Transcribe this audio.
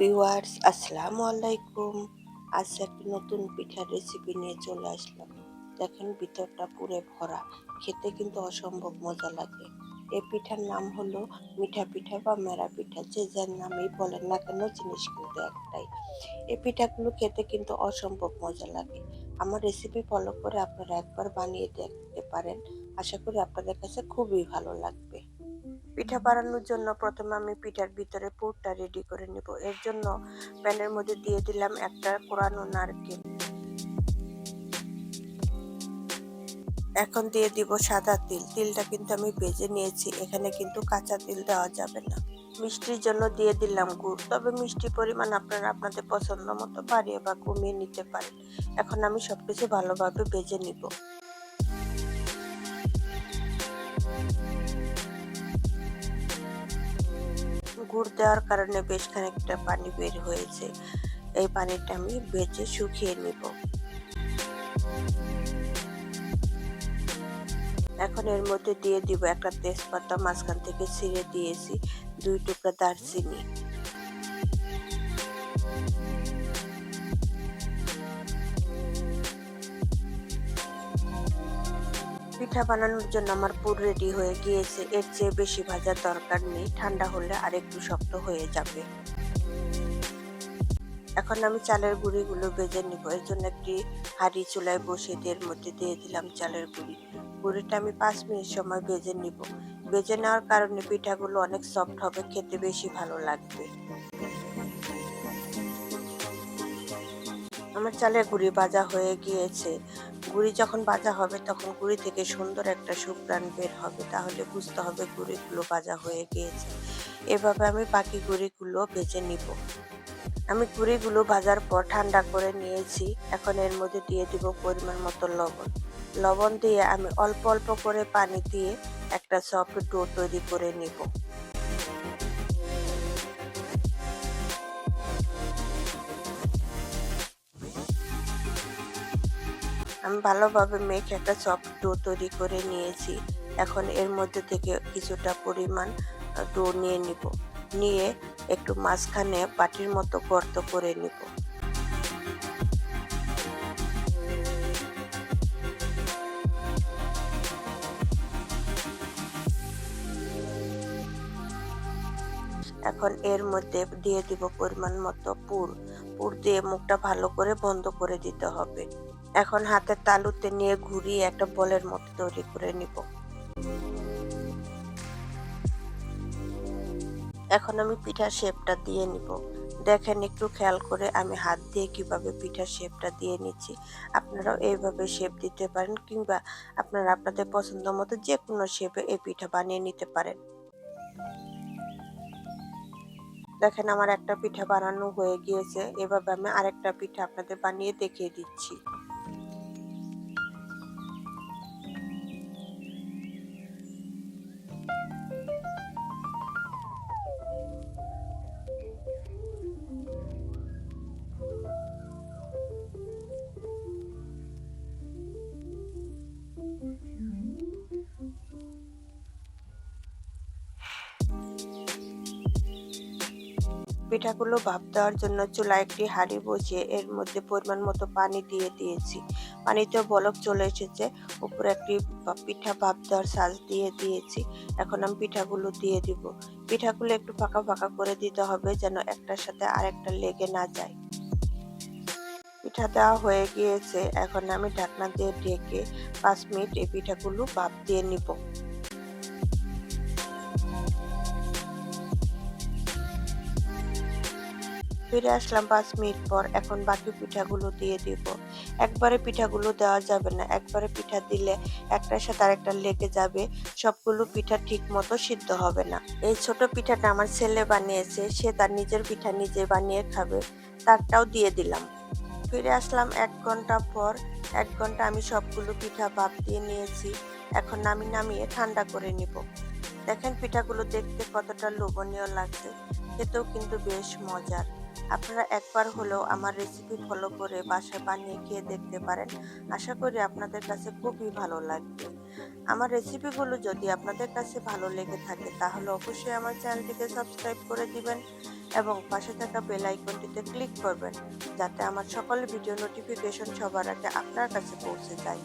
Viewers, আসসালামু আলাইকুম। আজ একটা নতুন পিঠার রেসিপি নিয়ে চলে আসলাম। দেখেন ভিতরটা পুরে ভরা। খেতে কিন্তু অসম্ভব মজা লাগে। এই পিঠার নাম হলো মিঠা পিঠা বা মেরা পিঠা, যে যার নামেই বলেন না কেন জিনিস কিন্তু একটাই। এই পিঠাগুলো খেতে কিন্তু অসম্ভব মজা লাগে। আমার রেসিপি ফলো করে আপনারা একবার বানিয়ে দেখতে পারেন। আশা করি আপনাদের কাছে খুবই ভালো লাগবে। পিঠা বানানোর জন্য প্রথমে আমি পিঠার ভিতরে পুরটা রেডি করে নেব। এর জন্য প্যানের মধ্যে দিয়ে দিলাম একটা কোরানো নারকেল। এখন দিয়ে দিব সাদা তিল। তিলটা কিন্তু আমি ভেজে নিয়েছি, এখানে কিন্তু কাঁচা তিল দেওয়া যাবে না। মিষ্টির জন্য দিয়ে দিলাম গুড়। তবে মিষ্টি পরিমাণ আপনারা আপনাদের পছন্দ মতো বাড়িয়ে বা কমিয়ে নিতে পারেন। এখন আমি সবকিছু ভালোভাবে ভেজে নিব। গুড় দেওয়ার কারণে বেশ খানিকটা পানি বের হয়েছে। এই পানিটা আমি বেঁচে শুকিয়ে নিব। এখন এর মধ্যে দিয়ে দিব একটা তেজপাতা, মাঝখান থেকে ছিঁড়ে দিয়েছি দুই টুকরা দারচিনি। পিঠা বানানোর জন্য আমার পুর রেডি হয়ে গিয়েছে। এর চেয়ে বেশি ভাজার দরকার নেই। ঠান্ডা হলে আর একটু শক্ত হয়ে যাবে। এখন আমি চালের গুঁড়িগুলো ভেজে নিব। এর জন্য একটি হাঁড়ি চুলায় দিয়ে এর মধ্যে দিয়ে দিলাম চালের গুঁড়ি। গুঁড়িটা আমি পাঁচ মিনিট সময় ভেজে নিব। ভেজে নেওয়ার কারণে পিঠাগুলো অনেক সফট হবে, খেতে বেশি ভালো লাগবে। আমার চালের গুঁড়ি ভাজা হয়ে গিয়েছে। গুঁড়ি যখন ভাজা হবে, তখন গুঁড়ি থেকে সুন্দর একটা সুপ্রাণ বের হবে। তাহলে বুঝতে হবে গুঁড়িগুলো ভাজা হয়ে গিয়েছে। এভাবে আমি বাকি গুঁড়িগুলো ভেজে নিব। আমি গুঁড়িগুলো ভাজার পর ঠান্ডা করে নিয়েছি। এখন এর মধ্যে দিয়ে দিব পরিমাণ মতো লবণ। লবণ দিয়ে আমি অল্প অল্প করে পানি দিয়ে একটা সফট ডো তৈরি করে নিব। আমি ভালোভাবে মেখে একটা সফট ডো তৈরি করে নিয়েছি। এখন এর মধ্যে থেকে কিছুটা পরিমাণ ডো নিয়ে নিব। নিয়ে একটু মাঝখানে বাটির মতো গর্ত করে নিব। এখন এর মধ্যে দিয়ে দিব পরিমাণ মতো পুর। পুর দিয়ে মুখটা ভালো করে বন্ধ করে দিতে হবে। এখন হাতের তালুতে নিয়ে ঘুরিয়ে একটা বলের মতো তৈরি করে নিব। এখন আমি পিঠার শেপটা দিয়ে নিব। দেখেন, একটু খেয়াল করে আমি হাত দিয়ে কীভাবে পিঠার শেপটা দিয়ে নিচ্ছি। আপনারাও এইভাবে শেপ দিতে পারেন কিংবা আপনারা আপনাদের পছন্দ মতো যে কোনো শেপে এই পিঠা বানিয়ে নিতে পারেন। দেখেন, আমার একটা পিঠা বানানো হয়ে গিয়েছে। এভাবে আমি আরেকটা পিঠা আপনাদের বানিয়ে দেখিয়ে দিচ্ছি। পিঠাগুলো ভাপ দেওয়ার জন্য চুলায় একটি হাঁড়ি বসিয়ে এর মধ্যে পরিমাণ মতো পানি দিয়ে দিয়েছি। পানিতেও বলক চলে এসেছে, উপরে একটি পিঠা ভাপ দেওয়ার সাজ দিয়ে দিয়েছি। এখন আমি পিঠাগুলো দিয়ে দিব। পিঠাগুলো একটু ফাঁকা ফাঁকা করে দিতে হবে যেন একটার সাথে আরেকটা লেগে না যায়। পিঠা দেওয়া হয়ে গিয়েছে, এখন আমি ঢাকনা দিয়ে ঢেকে পাঁচ মিনিট এই পিঠাগুলো ভাপ দিয়ে নিব। ফিরে আসলাম পাঁচ মিনিট পর। এখন বাকি পিঠাগুলো দিয়ে দিব। একবারে পিঠাগুলো দেওয়া যাবে না। একবারে পিঠা দিলে একটার সাথে আরেকটা লেগে যাবে। সবগুলো পিঠা ঠিক মতো সিদ্ধ হবে না। এই ছোট পিঠাটা আমার ছেলে বানিয়েছে। সে তার নিজের পিঠা নিজে বানিয়ে খাবে। তারটাও দিয়ে দিলাম। ফিরে আসলাম এক ঘণ্টা পর। এক ঘণ্টা আমি সবগুলো পিঠা ভাপ দিয়ে নিয়েছি। এখন আমি নামিয়ে ঠান্ডা করে নিব। দেখেন পিঠাগুলো দেখতে কতটা লোভনীয় লাগছে। খেতেও কিন্তু বেশ মজার। আপনারা একবার হলেও আমার রেসিপি ফলো করে বাসায় বানিয়ে খেয়ে দেখতে পারেন। আশা করি আপনাদের কাছে খুবই ভালো লাগবে। আমার রেসিপিগুলো যদি আপনাদের কাছে ভালো লেগে থাকে, তাহলে অবশ্যই আমার চ্যানেলটিকে সাবস্ক্রাইব করে দিবেন এবং পাশে থাকা বেল আইকনটিতে ক্লিক করবেন, যাতে আমার সকল ভিডিও নোটিফিকেশন সবার আগে আপনার কাছে পৌঁছে যায়।